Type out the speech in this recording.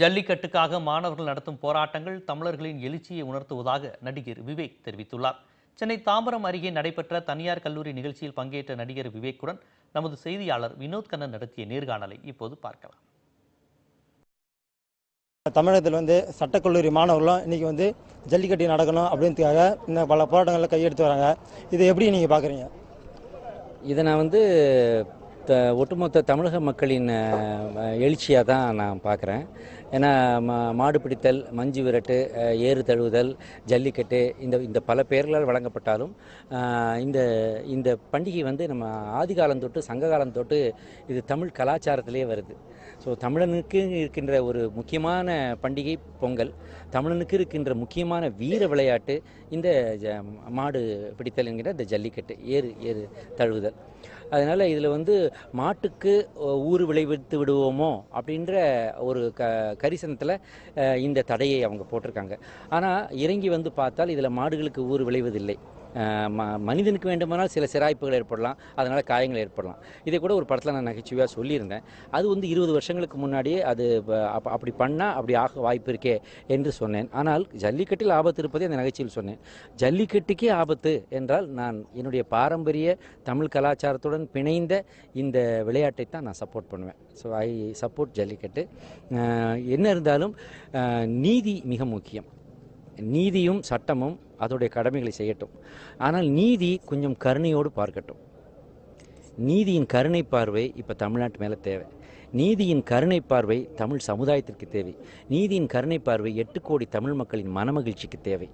ஜல்லிக்கட்டுக்காக மாணவர்கள் நடத்தும் போராட்டங்கள் தமிழர்களின் எழுச்சியை உணர்த்துவதாக நடிகர் விவேக் தெரிவித்துள்ளார். சென்னை தாம்பரம் அருகே நடைபெற்ற தனியார் கல்லூரி நிகழ்ச்சியில் பங்கேற்ற நடிகர் விவேக்குடன் நமது செய்தியாளர் வினோத் கண்ணன் நடத்திய நேர்காணலை இப்போது பார்க்கலாம். தமிழகத்தில் வந்து சட்டக்கல்லூரி மாணவர்களும் இன்றைக்கி வந்து ஜல்லிக்கட்டு நடக்கணும் அப்படின்றதுக்காக இன்னும் பல போராட்டங்களில் கையெடுத்து வராங்க. இதை எப்படி நீங்கள் பார்க்குறீங்க? இதை நான் வந்து த ஒட்டுமொத்த தமிழக மக்களின் எழுச்சியாக தான் நான் பார்க்குறேன் ஏன்னா மா மாடு பிடித்தல் மஞ்சு விரட்டு ஏறு தழுவுதல் ஜல்லிக்கட்டு இந்த இந்த பல பெயர்களால் வழங்கப்பட்டாலும் இந்த இந்த பண்டிகை வந்து நம்ம ஆதிகாலம் தொட்டு சங்க காலம் தொட்டு இது தமிழ் கலாச்சாரத்திலே வருது. ஸோ தமிழனுக்கு இருக்கின்ற ஒரு முக்கியமான பண்டிகை பொங்கல் தமிழனுக்கு இருக்கின்ற முக்கியமான வீர விளையாட்டு இந்த ஜ- மாடு பிடித்தல் என்கிற இந்த ஜல்லிக்கட்டு ஏறு ஏறு தழுவுதல். அதனால் இதில் வந்து மாட்டுக்கு ஊறு விளைவித்து விடுவோமோ அப்படின்ற ஒரு க கரிசனத்தில் இந்த தடையை அவங்க போட்டிருக்காங்க. ஆனால் இறங்கி வந்து பார்த்தால் இதில் மாடுகளுக்கு ஊறு விளைவதில்லை. மனிதனுக்கு வேண்டுமானால் சில சிராய்ப்புகள் ஏற்படலாம் அதனால் காயங்கள் ஏற்படலாம். இதை கூட ஒரு படத்தில் நான் நகைச்சுவையாக சொல்லியிருந்தேன். அது வந்து இருபது வருஷங்களுக்கு முன்னாடியே அது அப்படி பண்ணால் அப்படி ஆக வாய்ப்பு இருக்கே என்று சொன்னேன். ஆனால் ஜல்லிக்கட்டில் ஆபத்து இருப்பதை அந்த நகைச்சியில் சொன்னேன். ஜல்லிக்கட்டுக்கே ஆபத்து என்றால் நான் என்னுடைய பாரம்பரிய தமிழ் கலாச்சாரத்துடன் பிணைந்த இந்த விளையாட்டை தான் நான் சப்போர்ட் பண்ணுவேன். So I support jallikattu. என்ன இருந்தாலும் நீதி மிக முக்கியம். நீதியும் சட்டமும் அதோடைய கடமைகளை செய்யட்டும். ஆனால் நீதி கொஞ்சம் கருணையோடு பார்க்கட்டும். நீதியின் கருணை பார்வை இப்போ தமிழ்நாட்டு மேலே தேவை. நீதியின் கருணை பார்வை தமிழ் சமுதாயத்திற்கு தேவை. நீதியின் கருணை பார்வை எட்டு கோடி தமிழ் மக்களின் மனமகிழ்ச்சிக்கு தேவை.